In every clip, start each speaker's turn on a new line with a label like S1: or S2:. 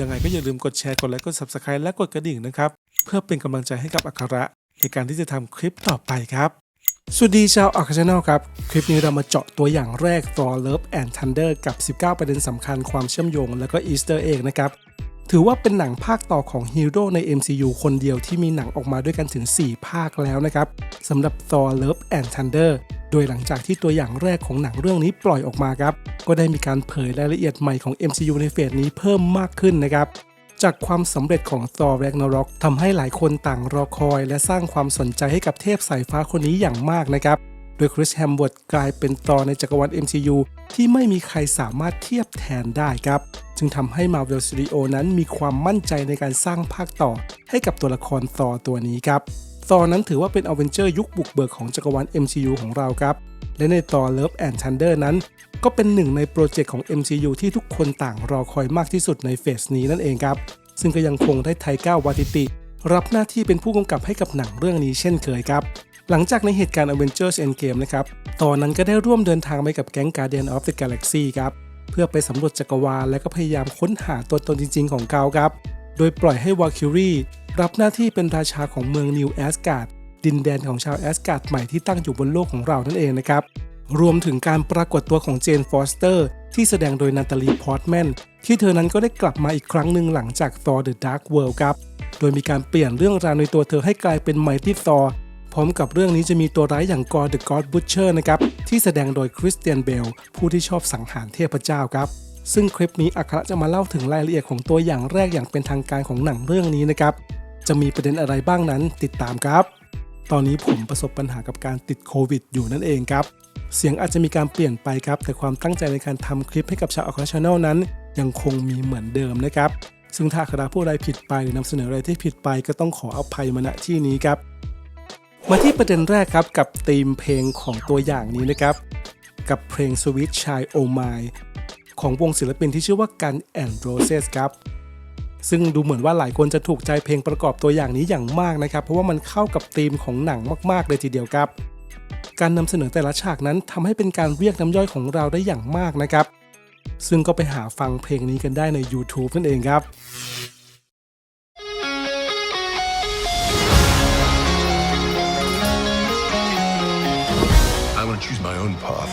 S1: ยังไงก็อย่าลืมกดแชร์กดไลค์กด Subscribe และกดกระดิ่งนะครับ เพื่อเป็นกำลังใจให้กับอัคระในการที่จะทำคลิปต่อไปครับ สวัสดีชาวอัคชแนลครับ คลิปนี้เรามาเจาะตัวอย่างแรก Thor Love and Thunder กับ 19 ประเด็นสำคัญความเชื่อมโยง และก็อีสเตอร์เอ็กนะครับ ถือว่าเป็นหนังภาคต่อของฮีโร่ใน MCU คนเดียวที่มีหนังออกมาด้วยกันถึง 4 ภาคแล้วนะครับสำหรับ Thor Love and Thunder โดยหลังจากที่ตัวอย่างแรกของหนังเรื่องนี้ปล่อยออกมาครับ ก็ได้มีการเผยรายละเอียดใหม่ของ MCU ในเฟสนี้เพิ่มมากขึ้นนะครับจากความสำเร็จของ Thor Ragnarok ทำให้หลายคนต่างรอคอย และสร้างความสนใจให้กับเทพสายฟ้าคนนี้อย่างมากนะครับ โดยคริสแฮมเวิร์ดกลายเป็นตอในจักรวาล MCU ที่ไม่มีใครสามารถเทียบแทนได้ครับ จึงทำให้ Marvel Studio นั้นมีความมั่นใจในการสร้างภาคต่อ ให้กับตัวละครตอตัวนี้ครับตอนั้นถือว่าเป็นอเวนเจอร์ยุคบุกเบิกของจักรวาล MCU ของเราครับ และในตอ Love and Thunder นั้น ก็เป็นหนึ่งในโปรเจกต์ของ MCU ที่ทุกคนต่างรอคอยมากที่สุดในเฟสนี้นั่นเองครับ ซึ่งก็ยังคงได้ไทก้าวาติติ รับหน้าที่เป็นผู้กำกับให้กับหนังเรื่องนี้เช่นเคยครับ หลังจากในเหตุการณ์ Avengers Endgame นะครับ ตอนนั้นก็ได้ร่วมเดินทางไปกับแก๊ง Guardian of the Galaxy ครับ เพื่อไปสำรวจจักรวาลและก็พยายามค้นหาตัวตนจริง ๆ ของเขาครับ โดยปล่อยให้วาคิรีรับหน้าที่เป็นราชาของเมืองนิวแอสการ์ดดินแดนของชาวแอสการ์ดใหม่ที่ตั้งอยู่บนโลกของเรานั่นเองนะครับ รวมถึงการปรากฏตัวของเจนฟอสเตอร์ที่แสดงโดยนาตาลีพอร์ตแมนที่เธอนั้นก็ได้กลับมาอีกครั้งหนึ่งหลังจาก Thor The Dark World ครับ โดยมีการเปลี่ยนเรื่องราวในตัวเธอให้กลายเป็น Mighty Thor ร้อมกับเรื่องนี้จะมีตัวร้ายอย่าง Gore the God Butcher นะครับ ที่แสดงโดยคริสเตียนเบล ผู้ที่ชอบสังหารเทพเจ้าครับซึ่งคลิปนี้อัคระจะมาเล่าถึงรายละเอียดของตัวอย่างแรกอย่างเป็นทางการของหนังเรื่องนี้นะครับ จะมีประเด็นอะไรบ้างนั้นติดตามครับ ตอนนี้ผมประสบปัญหากับการติดโควิดอยู่นั่นเองครับ เสียงอาจจะมีการเปลี่ยนไปครับ แต่ความตั้งใจในการทำคลิปให้กับชาวอัคราชแนลนั้น ยังคงมีเหมือนเดิมนะครับ ซึ่งถ้าอัคราพูดอะไรผิดไปหรือนำเสนออะไรที่ผิดไปก็ต้องขออภัยมาณที่นี้ครับ มาที่ประเด็นแรกครับกับธีมเพลงของตัวอย่างนี้นะครับ กับเพลง Sweet Child Oh My ของวงศิลปินที่ชื่อว่า Gun and Roses ครับ ซึ่งดูเหมือนว่าหลายคนจะถูกใจเพลงประกอบตัวอย่างนี้อย่างมากนะครับ เพราะว่ามันเข้ากับธีมของหนังมากๆเลยทีเดียวครับ การนำเสนอแต่ละฉากนั้นทำให้เป็นการเรียกน้ำย่อยของเราได้อย่างมากนะครับ ซึ่งก็ไปหาฟังเพลงนี้กันได้ใน YouTube นั่นเองครับ
S2: choose my own path.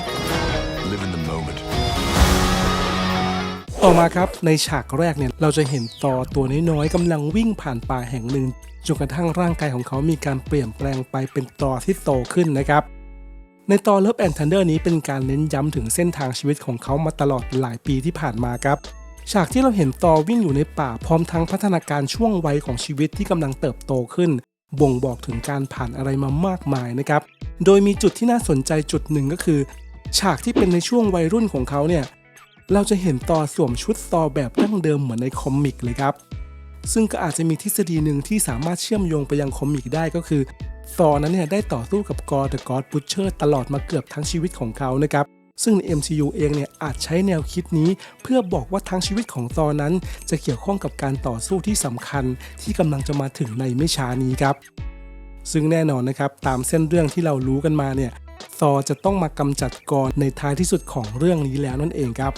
S2: Live in the moment.
S1: ต่อมาครับในฉากแรกเนี่ยเราจะเห็นตอตัวน้อยๆกำลังวิ่งผ่านป่าแห่งหนึ่งจนกระทั่งร่างกายของเขามีการเปลี่ยนแปลงไปเป็นตอที่โตขึ้นนะครับ ในตอ Love and Thunder นี้เป็นการเน้นย้ำถึงเส้นทางชีวิตของเขามาตลอดหลายปีที่ผ่านมาครับฉากที่เราเห็นตอวิ่งอยู่ในป่าพร้อมทั้งพัฒนาการช่วงวัยของชีวิตที่กำลังเติบโตขึ้น บ่งบอกถึงการผ่านอะไรมามากมายนะครับ โดยมีจุดที่น่าสนใจจุดหนึ่งก็คือ ฉากที่เป็นในช่วงวัยรุ่นของเขาเนี่ย เราจะเห็นต่อสวมชุดตอแบบดั้งเดิมเหมือนในคอมิกเลยครับ ซึ่งก็อาจจะมีทฤษฎีหนึ่งที่สามารถเชื่อมโยงไปยังคอมิกได้ก็คือตอนั้นเนี่ยได้ต่อสู้กับกอร์เดอะกอ d บุชเชอร์ตลอดมาเกือบทั้งชีวิตของเขานะครับ ซึ่งใน MCU เองเนี่ยอาจใช้แนวคิดนี้ เพื่อบอกว่าทั้งชีวิตของตอนั้น จะเกี่ยวข้องกับการต่อสู้ที่สำคัญที่กำลังจะมาถึงในไม่ช้านี้ครับซึ่งแน่นอนนะครับตามเส้นเรื่องที่เรารู้กันมาเนี่ยซอจะต้องมากำจัดกรในท้ายที่สุดของเรื่องนี้แล้วนั่นเองครับ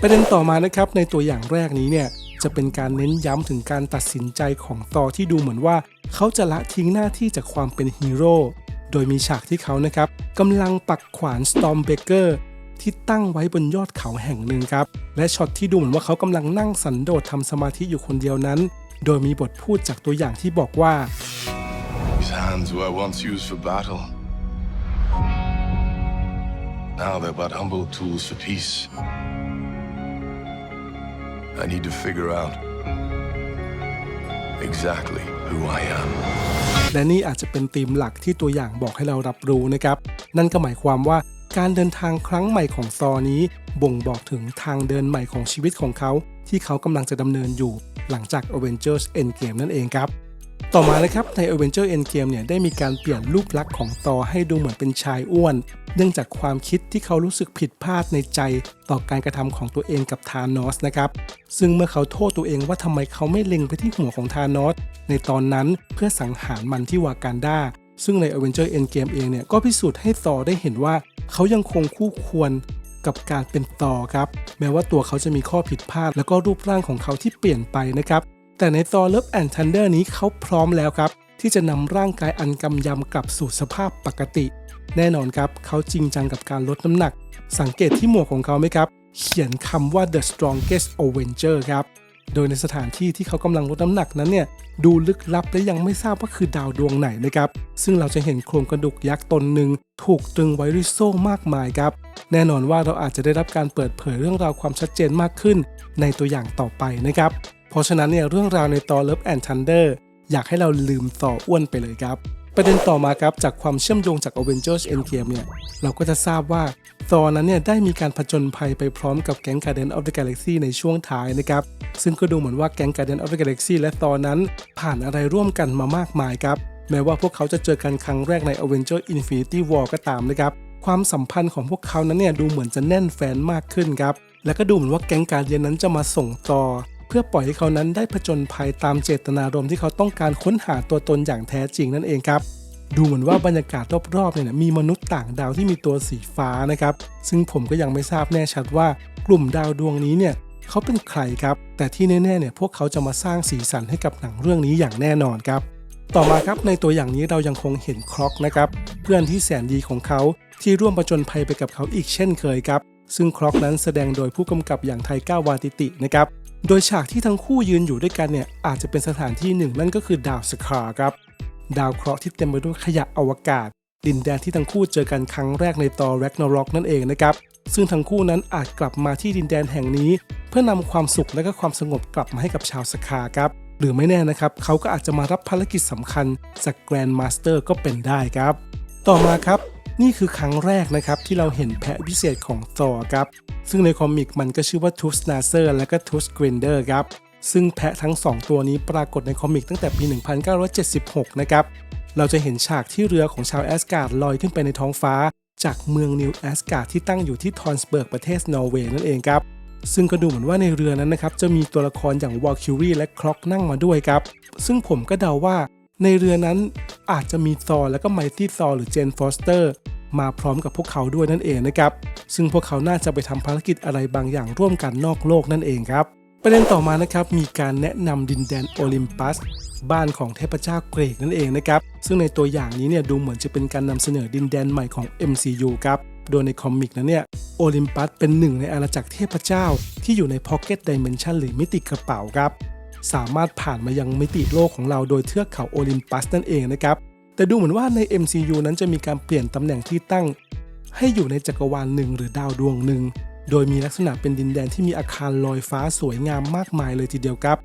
S1: ประเด็นต่อมานะครับในตัวอย่างแรกนี้เนี่ยจะเป็นการเน้นย้ำถึงการตัดสินใจของตอที่ดูเหมือนว่า เขาจะละทิ้งหน้าที่จากความเป็นฮีโร่ โดยมีฉากที่เขานะครับกำลังปักขวาน Stormbreaker ที่ตั้งไว้บนยอดเขาแห่งหนึ่งครับ และช็อตที่ดูเหมือนว่าเขากำลังนั่งสันโดษทำสมาธิอยู่คนเดียวนั้น โดยมีบทพูดจากตัวอย่างที่บอกว่า
S2: These hands were once used for battle. Now they're but humble tools for peace. I need to figure out exactly who I am.
S1: และนี่อาจจะเป็นธีมหลักที่ตัวอย่างบอกให้เรารับรู้นะครับ นั่นก็หมายความว่าการเดินทางครั้งใหม่ของซอนี้ บ่งบอกถึงทางเดินใหม่ของชีวิตของเขา ที่เขากำลังจะดำเนินอยู่ หลังจาก Avengers Endgame นั่นเองครับ ต่อมานะครับใน Avenger Endgame เนี่ยได้มีการเปลี่ยนรูปลักษณ์ของตอให้ดูเหมือนเป็นชายอ้วน เนื่องจากความคิดที่เขารู้สึกผิดพลาดในใจต่อการกระทำของตัวเองกับธานอสนะครับซึ่งเมื่อเขาโทษตัวเองว่าทำไมเขาไม่เล็งไปที่หัวของธานอสในตอนนั้นเพื่อสังหารมันที่วากันดาซึ่งใน Avenger Endgame เองเนี่ยก็พิสูจน์ให้ซอได้เห็นว่าเขายังคงคู่ควรกับการเป็นตอครับ แม้ว่าตัวเขาจะมีข้อผิดพลาด แล้วก็รูปร่างของเขาที่เปลี่ยนไปนะครับ แต่ในตอนเลิฟแอนทันเดอร์นี้เขาพร้อมแล้วครับ ที่จะนำร่างกายอันกำยำกลับสู่สภาพปกติ แน่นอนครับเขาจริงจังกับการลดน้ำหนัก สังเกตที่หมวกของเขาไหมครับ เขียนคำว่า the strongest Avenger ครับโดยในสถานที่ที่เขากำลังลดน้ำหนักนั้นเนี่ยดูลึกลับและยังไม่ทราบว่าคือดาวดวงไหนนะครับ ซึ่งเราจะเห็นโครงกระดูกยักษ์ตนหนึ่งถูกตรึงไว้ด้วยโซ่มากมายครับ แน่นอนว่าเราอาจจะได้รับการเปิดเผยเรื่องราวความชัดเจนมากขึ้น ในตัวอย่างต่อไปนะครับ เพราะฉะนั้นเนี่ยเรื่องราวในตอ Love and Thunder อยากให้เราลืมต่ออ้วนไปเลยครับ ประเด็นต่อมาครับจากความเชื่อมโยงจาก Avengers Endgame เนี่ยเราก็จะทราบว่าตอนนั้นเนี่ยได้มีการผจญภัยไปพร้อมกับแก๊ง Guardian of the Galaxy ในช่วงท้ายนะครับ ซึ่งก็ดูเหมือนว่าแก๊ง Guardian of the Galaxy และตอนนั้นผ่านอะไรร่วมกันมามากมายครับแม้ว่าพวกเขาจะเจอกันครั้งแรกใน Avengers Infinity War ก็ตามนะครับความสัมพันธ์ของพวกเขานั้นเนี่ยดูเหมือนจะแน่นแฟนมากขึ้นครับ และก็ดูเหมือนว่าแก๊งการเดียนนั้นจะมาส่งต่อ เพื่อปล่อยให้เขานั้นได้ผจญภัยตามเจตนารมณ์ที่เขาต้องการค้นหาตัวตนอย่างแท้จริงนั่นเองครับดูเหมือนว่าบรรยากาศรอบๆเนี่ยมีมนุษย์ต่างดาวที่มีตัวสีฟ้านะครับ ซึ่งผมก็ยังไม่ทราบแน่ชัดว่ากลุ่มดาวดวงนี้เนี่ยเขาเป็นใครครับ แต่ที่แน่ๆเนี่ยพวกเขาจะมาสร้างสีสันให้กับหนังเรื่องนี้อย่างแน่นอนครับ ต่อมาครับในตัวอย่างนี้เรายังคงเห็นคร็อกนะครับ เพื่อนที่แสนดีของเขาที่ร่วมประจนภัยไปกับเขาอีกเช่นเคยครับ ซึ่งคร็อกนั้นแสดงโดยผู้กำกับอย่างไทก้าวาติตินะครับ โดยฉากที่ทั้งคู่ยืนอยู่ด้วยกันเนี่ยอาจจะเป็นสถานที่หนึ่งนั่นก็คือดาวสคาครับ ดาวเคราะห์ที่เต็มไปด้วยขยะอวกาศ ดินแดนที่ทั้งคู่เจอกันครั้งแรกในตอแร็กนารอกนั่นเองนะครับ ซึ่งทั้งคู่นั้นอาจกลับมาที่ดินแดนแห่งนี้ เพื่อนำความสุขและก็ความสงบกลับมาให้กับชาวสคาครับ หรือไม่แน่นะครับเขาก็อาจจะมารับภารกิจสำคัญจากแกรนด์มาสเตอร์ก็เป็นได้ครับ ต่อมาครับ นี่คือครั้งแรกนะครับที่เราเห็นแพะพิเศษของตอครับ ซึ่งในคอมิกมันก็ชื่อว่าทูสนาเซอร์และก็ทูสกรินเดอร์ครับ ซึ่งแพะทั้ง 2 ตัวนี้ปรากฏในคอมิกตั้งแต่ปี 1976 นะครับ เราจะเห็นฉากที่เรือของชาวแอสการ์ดลอยขึ้นไปในท้องฟ้า จากเมืองนิวแอสการ์ดที่ตั้งอยู่ที่ทอนสเบิร์กประเทศนอร์เวย์นั่นเองครับซึ่งก็ดูเหมือนว่าในเรือนั้นนะครับจะมีตัวละครอย่างวอลคิวรีและคล็อกนั่งมาด้วยครับ ซึ่งผมก็เดาว่า ในเรือนั้นอาจจะมีซอร์และก็ไมตี้ซอร์หรือเจนฟอสเตอร์มาพร้อมกับพวกเขาด้วยนั่นเองนะครับ ซึ่งพวกเขาน่าจะไปทำภารกิจอะไรบางอย่างร่วมกันนอกโลกนั่นเองครับ ประเด็นต่อมานะครับมีการแนะนำดินแดนโอลิมปัส บ้านของเทพเจ้าเกรกนั่นเองนะครับ ซึ่งในตัวอย่างนี้เนี่ยดูเหมือนจะเป็นการนำเสนอดินแดนใหม่ของ MCU ครับโดยในคอมิกนั้นเนี่ยโอลิมปัสเป็นหนึ่งในอาณาจักรเทพเจ้า ที่อยู่ใน Pocket Dimension หรือมิติกระเป๋าครับ สามารถผ่านมายังมิติโลกของเราโดยเทือกเขาโอลิมปัสนั่นเองนะครับ แต่ดูเหมือนว่าใน MCU นั้นจะมีการเปลี่ยนตำแหน่งที่ตั้ง ให้อยู่ในจักรวาลหนึ่งหรือดาวดวงหนึ่ง โดยมีลักษณะเป็นดินแดนที่มีอาคารลอยฟ้าสวยงามมากมายเลยทีเดียวครับ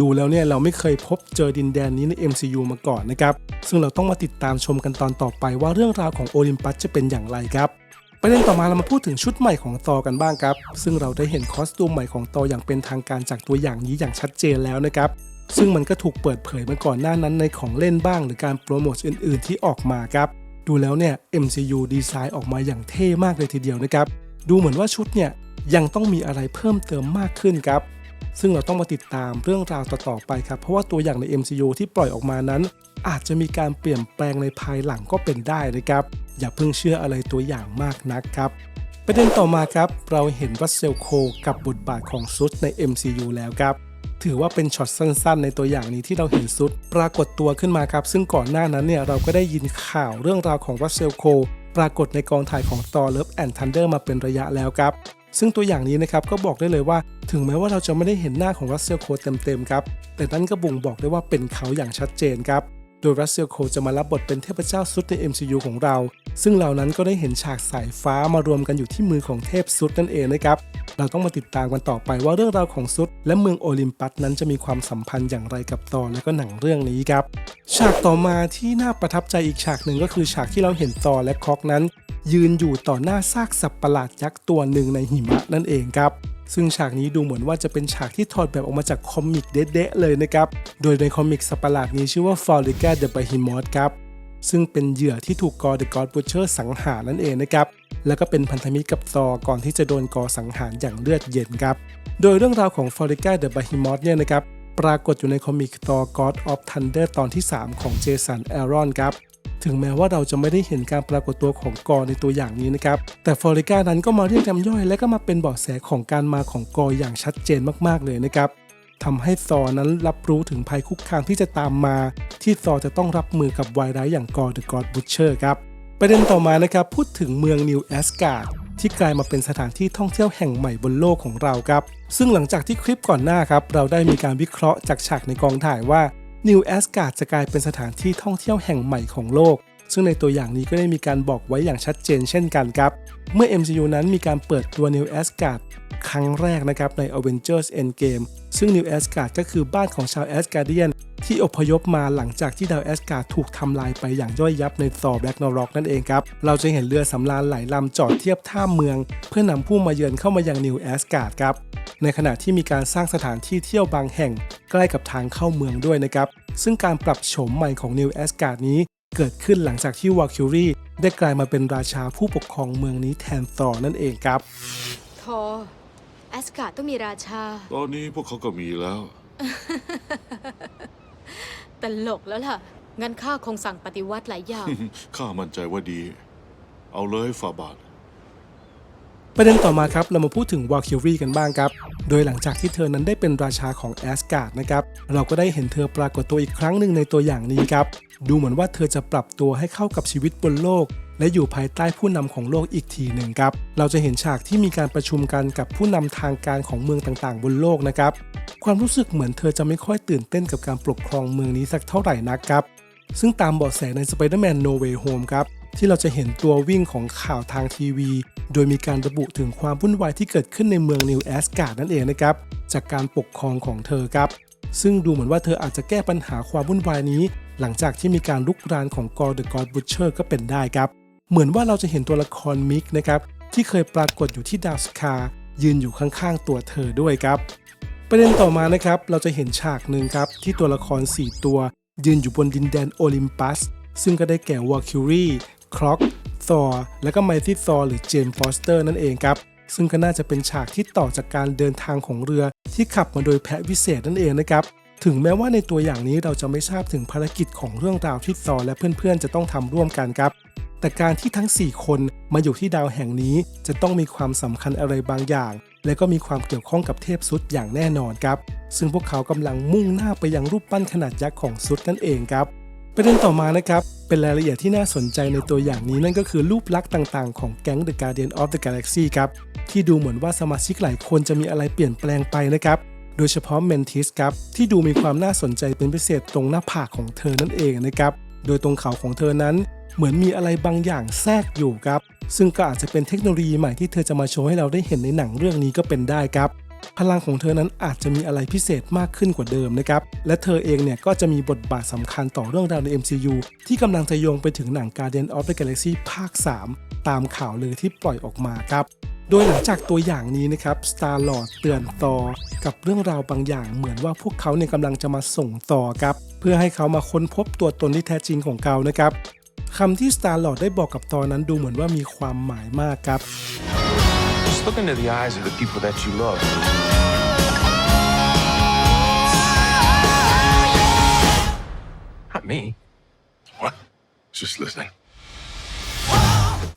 S1: ดูแล้วเนี่ยเราไม่เคยพบเจอดินแดนนี้ใน MCU มาก่อนนะครับ ซึ่งเราต้องมาติดตามชมกันตอนต่อไปว่าเรื่องราวของโอลิมปัสจะเป็นอย่างไรครับ ประเด็นต่อมาเรามาพูดถึงชุดใหม่ของตอกันบ้างครับ ซึ่งเราได้เห็นคอสตูมใหม่ของตออย่างเป็นทางการจากตัวอย่างนี้อย่างชัดเจนแล้วนะครับ ซึ่งมันก็ถูกเปิดเผยมาก่อนหน้านั้นในของเล่นบ้างหรือการโปรโมทอื่น ๆ ที่ออกมาครับ ดูแล้วเนี่ย MCU ดีไซน์ออกมาอย่างเท่มากเลยทีเดียวนะครับ ดูเหมือนว่าชุดเนี่ยยังต้องมีอะไรเพิ่มเติมมากขึ้นครับ ซึ่งเราต้องมาติดตามเรื่องราวต่อๆไปครับ เพราะว่าตัวอย่างใน MCU ที่ปล่อยออกมานั้น อาจจะมีการเปลี่ยนแปลงในภายหลังก็เป็นได้นะครับ อย่าเพิ่งเชื่ออะไรตัวอย่างมากนักครับประเด็นต่อมาครับ เราเห็นรัสเซลโคกับบทบาทของซุดใน MCU แล้วครับ ถือว่าเป็นช็อตสั้นๆ ในตัวอย่างนี้ที่เราเห็นซุดปรากฏตัวขึ้นมาครับ ซึ่งก่อนหน้านั้นเนี่ยเราก็ได้ยินข่าวเรื่องราวของรัสเซลโคปรากฏในกองถ่ายของ Thor Love and Thunder มาเป็นระยะแล้วครับ ซึ่งตัวอย่างนี้นะครับก็บอกได้เลยว่า ถึงแม้ว่าเราจะไม่ได้เห็นหน้าของรัสเซลโคเต็มๆครับแต่นั่นก็บ่งบอกได้ว่าเป็นเขาอย่างชัดเจนครับ โดยรัสเซลโคจะมารับบทเป็นเทพเจ้าซุดใน MCU ของเรา ซึ่งเหล่านั้นก็ได้เห็นฉากสายฟ้ามารวมกันอยู่ที่มือของเทพซุดนั่นเองนะครับ เราต้องมาติดตามกันต่อไปว่าเรื่องราวของซุดและเมืองโอลิมปัสนั้นจะมีความสัมพันธ์อย่างไรกับตอและก็หนังเรื่องนี้ครับ ฉากต่อมาที่น่าประทับใจอีกฉากหนึ่งก็คือฉากที่เราเห็นตอและคอกนั้น ยืนอยู่ต่อหน้าซากสัตว์ประหลาดยักษ์ตัวหนึ่งในหิมะนั่นเองครับ ซึ่งฉากนี้ดูเหมือนว่าจะเป็นฉากที่ถอดแบบออกมาจากคอมิกเด๊ะๆเลยนะครับ โดยในคอมิกสัตว์ประหลาดนี้ชื่อว่า f o l i c a the Behemoth ครับซึ่งเป็นเหยื่อที่ถูกกอ The God Butcher สังหารนั่นเองนะครับ แล้วก็เป็นพันธมิตรกับซอก่อนที่จะโดนกอสังหารอย่างเลือดเย็นครับ โดยเรื่องราวของ f o l i c a the Behemoth เนี่ยนะครับ ปรากฏอยู่ในคอมิก Thor God of Thunder ตอนที่ 3 ของเจสันแอรอนครับ ถึงแม้ว่าเราจะไม่ได้เห็นการปรากฏตัวของกอในตัวอย่างนี้นะครับ แต่ฟลอริกานั้นก็มาเรียกน้ำย่อย และก็มาเป็นเบาะแสของการมาของกออย่างชัดเจนมากๆเลยนะครับทำให้ซอนั้นรับรู้ถึงภัยคุกคามที่จะตามมา ที่ซอจะต้องรับมือกับไวร้ายอย่างกอ The God Butcher ครับ ประเด็นต่อมานะครับพูดถึงเมืองนิวแอสการ์ดที่กลายมาเป็นสถานที่ท่องเที่ยวแห่งใหม่บนโลกของเราครับ ซึ่งหลังจากที่คลิปก่อนหน้าครับ เราได้มีการวิเคราะห์จากฉากในกองถ่ายว่า นิวแอสการ์ดจะกลายเป็นสถานที่ท่องเที่ยวแห่งใหม่ของโลก ซึ่งในตัวอย่างนี้ก็ได้มีการบอกไว้อย่างชัดเจนเช่นกันครับ เมื่อ MCU นั้นมีการเปิดตัว New Asgard ครั้งแรกนะครับใน Avengers Endgame ซึ่ง New Asgard ก็คือบ้านของชาว Asgardian ที่อพยพมาหลังจากที่ดาวแอสการ์ดถูกทำลายไปอย่างย่อยยับในซอแบล็กนอร็อกนั่นเองครับ เราจะเห็นเรือสำราญหลายลำจอดเทียบท่าเมือง เพื่อนำผู้มาเยือนเข้ามายังนิวแอสการ์ดครับ ในขณะที่มีการสร้างสถานที่เที่ยวบางแห่ง ใกล้กับทางเข้าเมืองด้วยนะครับ ซึ่งการปรับโฉมใหม่ของนิวแอสการ์ดนี้เกิดขึ้นหลังจากที่วาคิรีได้กลายมาเป็นราชาผู้ปกครองเมืองนี้แทนซอร์นั่นเองครับ
S3: ทอแอสการ์ดต้องมีราชา
S4: ตอนนี้พวกเขาก็มีแล้ว
S3: ตลกแล้วล่ะ งั้นข้าคงสั่งปฏิวัติหลายอย่าง
S4: ข้ามั่นใจว่าดี เอาเลยฝ่าบาท
S1: ประเด็นต่อมาครับเรามาพูดถึงวาคิรีกันบ้างครับ โดยหลังจากที่เธอนั้นได้เป็นราชาของแอสการ์ดนะครับ เราก็ได้เห็นเธอปรากฏตัวอีกครั้งหนึ่งในตัวอย่างนี้ครับ ดูเหมือนว่าเธอจะปรับตัวให้เข้ากับชีวิตบนโลก และอยู่ภายใต้ผู้นำของโลกอีกทีหนึ่งครับ เราจะเห็นฉากที่มีการประชุมกันกับผู้นำทางการของเมืองต่างๆ บนโลกนะครับ ความรู้สึกเหมือนเธอจะไม่ค่อยตื่นเต้นกับการปกครองเมืองนี้สักเท่าไหร่นักครับ ซึ่งตามเบาะแสใน Spider-Man No Way Home ครับที่เราจะเห็นตัววิ่งของข่าวทางทีวี โดยมีการระบุถึงความวุ่นวายที่เกิดขึ้นในเมืองนิวแอสการ์ดนั่นเองนะครับ จากการปกครองของเธอครับ ซึ่งดูเหมือนว่าเธออาจจะแก้ปัญหาความวุ่นวายนี้ หลังจากที่มีการลุกรานของกอร์เดอะกอร์บูเชอร์ก็เป็นได้ครับ เหมือนว่าเราจะเห็นตัวละครมิกนะครับที่เคยปรากฏอยู่ที่ดาวสคายืนอยู่ข้างๆ ตัวเธอด้วยครับประเด็นต่อมานะครับเราจะเห็นฉากหนึ่งครับที่ตัวละคร 4 ตัว ยืนอยู่บนดินแดนโอลิมปัส ซึ่งก็ได้แก่วอลคิรี คร็อกซอร์และก็ไมตี้ซอร์หรือเจมฟอสเตอร์นั่นเองครับ ซึ่งก็น่าจะเป็นฉากที่ต่อจากการเดินทางของเรือที่ขับมาโดยแพะวิเศษนั่นเองนะครับถึงแม้ว่าในตัวอย่างนี้เราจะไม่ทราบถึงภารกิจของเรื่องราวที่ซอร์และเพื่อนๆ จะต้องทำร่วมกันครับ แต่การที่ทั้ง 4 คนมาอยู่ที่ดาวแห่งนี้จะต้องมีความสำคัญอะไรบางอย่าง และก็มีความเกี่ยวข้องกับเทพซุดอย่างแน่นอนครับ ซึ่งพวกเขากำลังมุ่งหน้าไปยังรูปปั้นขนาดยักษ์ของซุดนั่นเองครับ ประเด็นต่อมานะครับ เป็นรายละเอียดที่น่าสนใจในตัวอย่างนี้นั่นก็คือรูปลักษณ์ต่างๆของแก๊ง The Guardian of the Galaxy ครับที่ดูเหมือนว่าสมาชิกหลายคนจะมีอะไรเปลี่ยนแปลงไปนะครับโดยเฉพาะเมนทิสครับที่ดูมีความน่าสนใจเป็นพิเศษตรงหน้าผากของเธอนั่นเองนะครับโดยตรงเขาของเธอนั้น เหมือนมีอะไรบางอย่างแทรกอยู่ครับซึ่งก็อาจจะเป็นเทคโนโลยีใหม่ที่เธอจะมาโชว์ให้เราได้เห็นในหนังเรื่องนี้ก็เป็นได้ครับ พลังของเธอนั้นอาจจะมีอะไรพิเศษมากขึ้นกว่าเดิมนะครับ และเธอเองเนี่ยก็จะมีบทบาทสำคัญต่อเรื่องราวใน MCU ที่กำลังจะโยงไปถึงหนัง Guardian of the Galaxy ภาค 3 ตามข่าวลือที่ปล่อยออกมาครับ โดยหลังจากตัวอย่างนี้นะครับ Star Lord เตือนตอกับเรื่องราวบางอย่างเหมือนว่าพวกเขาเนี่ยกำลังจะมาส่งต่อครับ เพื่อให้เขามาค้นพบตัวตนที่แท้จริงของเขานะครับคำที่ Star Lord ได้บอกกับตอนั้นดูเหมือนว่ามีความหมายมากครับ
S5: look into the eyes of the people that you love. Not me.
S2: What? Just listening.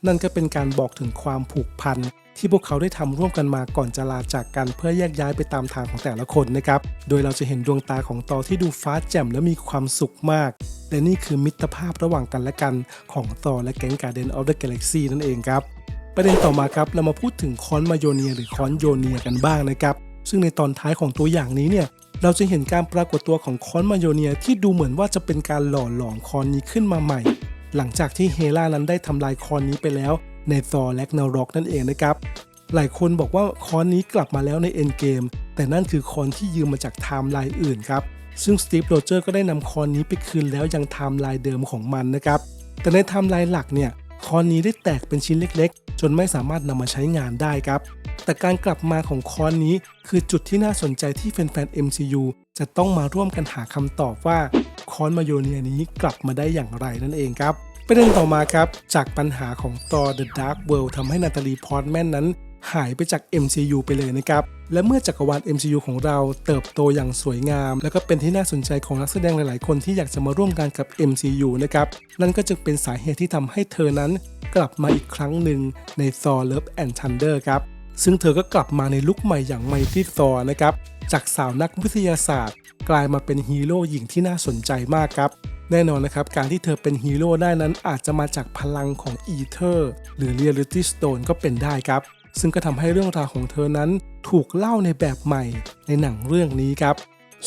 S1: นั่นก็เป็นการบอกถึงความผูกพันที่พวกเขาได้ทำร่วมกันมาก่อนจะลาจากกันเพื่อแยกย้ายไปตามทางของแต่ละคนนะครับ โดยเราจะเห็นดวงตาของตอที่ดูฟ้าแจ่มและมีความสุขมาก และนี่คือมิตรภาพระหว่างกันและกันของตอและแก๊งการ์เดนออฟเดอะกาแล็กซีนั่นเองครับ ประเด็นต่อมาครับเรามาพูดถึงคอนมาโยเนียหรือคอนโยเนียกันบ้างนะครับ ซึ่งในตอนท้ายของตัวอย่างนี้เนี่ยเราจะเห็นการปรากฏตัวของคอนมาโยเนียที่ดูเหมือนว่าจะเป็นการหล่อหลอมคอนนี้ขึ้นมาใหม่ หลังจากที่เฮล่านั้นได้ทำลายคอนนี้ไปแล้วในซอแลกนาร็อกนั่นเองนะครับ หลายคนบอกว่าคอนนี้กลับมาแล้วในเอ็นเกมแต่นั่นคือคอนที่ยืมมาจากไทม์ไลน์อื่นครับซึ่งสตีฟโรเจอร์ก็ได้นำคอนนี้ไปคืนแล้วยังไทม์ไลน์เดิมของมันนะครับแต่ในไทม์ไลน์หลักเนี่ย คอนนี้ได้แตกเป็นชิ้นเล็กๆ จนไม่สามารถนำมาใช้งานได้ครับ แต่การกลับมาของคอนนี้คือจุดที่น่าสนใจที่แฟนๆ MCU จะต้องมาร่วมกันหาคำตอบว่าคอนมาโยเนียนี้กลับมาได้อย่างไรนั่นเองครับประเด็นต่อมาครับ จากปัญหาของตอ The Dark World ทำให้นาตาลีพอร์ตแมนนั้น หายไปจาก MCU ไปเลยนะครับ และเมื่อจักรวาล MCU ของเราเติบโตอย่างสวยงาม แล้วก็เป็นที่น่าสนใจของนักแสดงหลาย ๆ คนที่อยากจะมาร่วมงานกับ MCU นะครับ นั่นก็จึงเป็นสาเหตุที่ทำให้เธอนั้นกลับมาอีกครั้งหนึ่งใน Thor Love and Thunder ครับซึ่งเธอก็กลับมาในลุคใหม่อย่างไมตี้ซอนะครับ จากสาวนักวิทยาศาสตร์ กลายมาเป็นฮีโร่หญิงที่น่าสนใจมากครับ แน่นอนนะครับ การที่เธอเป็นฮีโร่ได้นั้นอาจจะมาจากพลังของอีเทอร์หรือ Reality Stone ก็เป็นได้ครับ ซึ่งก็ทำให้เรื่องราวของเธอนั้นถูกเล่าในแบบใหม่ในหนังเรื่องนี้ครับ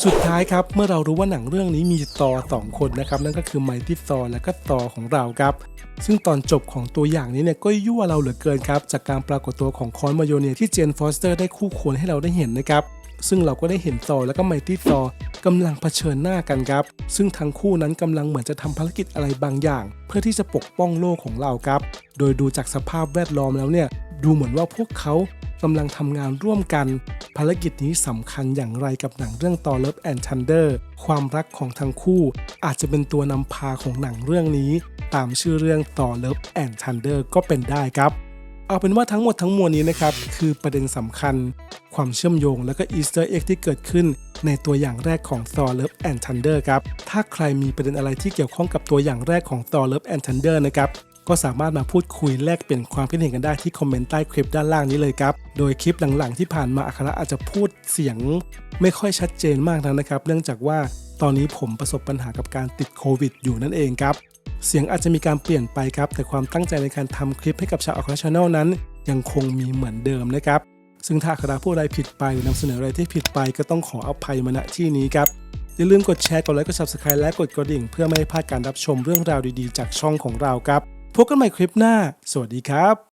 S1: สุดท้ายครับเมื่อเรารู้ว่าหนังเรื่องนี้มีตอสองคนนะครับ นั่นก็คือไมตี้ตอและก็ตอของเราครับ ซึ่งตอนจบของตัวอย่างนี้เนี่ยก็ยั่วเราเหลือเกินครับ จากการปรากฏตัวของคอนมาโยเนียที่เจนฟอสเตอร์ได้คู่ควรให้เราได้เห็นนะครับ ซึ่งเราก็ได้เห็นซอและก็ไมตี้ซอกำลังเผชิญหน้ากันครับ ซึ่งทั้งคู่นั้นกำลังเหมือนจะทำภารกิจอะไรบางอย่าง เพื่อที่จะปกป้องโลกของเราครับ โดยดูจากสภาพแวดล้อมแล้วเนี่ยดูเหมือนว่าพวกเขากำลังทำงานร่วมกัน ภารกิจนี้สำคัญอย่างไรกับหนังเรื่อง Thor Love and Thunder ความรักของทั้งคู่ อาจจะเป็นตัวนำพาของหนังเรื่องนี้ ตามชื่อเรื่อง Thor Love and Thunder ก็เป็นได้ครับ เอาเป็นว่าทั้งหมดทั้งมวลนี้นะครับ คือประเด็นสำคัญ ความเชื่อมโยงและก็อีสเตอร์เอ็กที่เกิดขึ้น ในตัวอย่างแรกของ Thor Love and Thunder ครับ ถ้าใครมีประเด็นอะไรที่เกี่ยวข้องกับตัวอย่างแรกของ Thor Love and Thunder นะครับก็สามารถมาพูดคุยแลกเปลี่ยนความคิดเห็นกันได้ที่คอมเมนต์ใต้คลิปด้านล่างนี้เลยครับ โดยคลิปหลังๆที่ผ่านมาอัคระอาจจะพูดเสียง ไม่ค่อยชัดเจนมากนักนะครับ เนื่องจากว่าตอนนี้ผมประสบปัญหากับการติดโควิดอยู่นั่นเองครับ เสียงอาจจะมีการเปลี่ยนไปครับ แต่ความตั้งใจในการทำคลิปให้กับชาวอัคราชาแนลนั้น ยังคงมีเหมือนเดิมนะครับ ซึ่งถ้าคราผู้ใดผิดไปหรือนำเสนออะไรที่ผิดไปก็ต้องขออภัยมาณที่นี้ครับ อย่าลืมกดแชร์ กดไลค์ กด subscribe และกดกระดิ่ง เพื่อไม่ให้พลาดการรับชมเรื่องราวดีๆ จากช่องของเราครับ พบกันใหม่คลิปหน้า สวัสดีครับ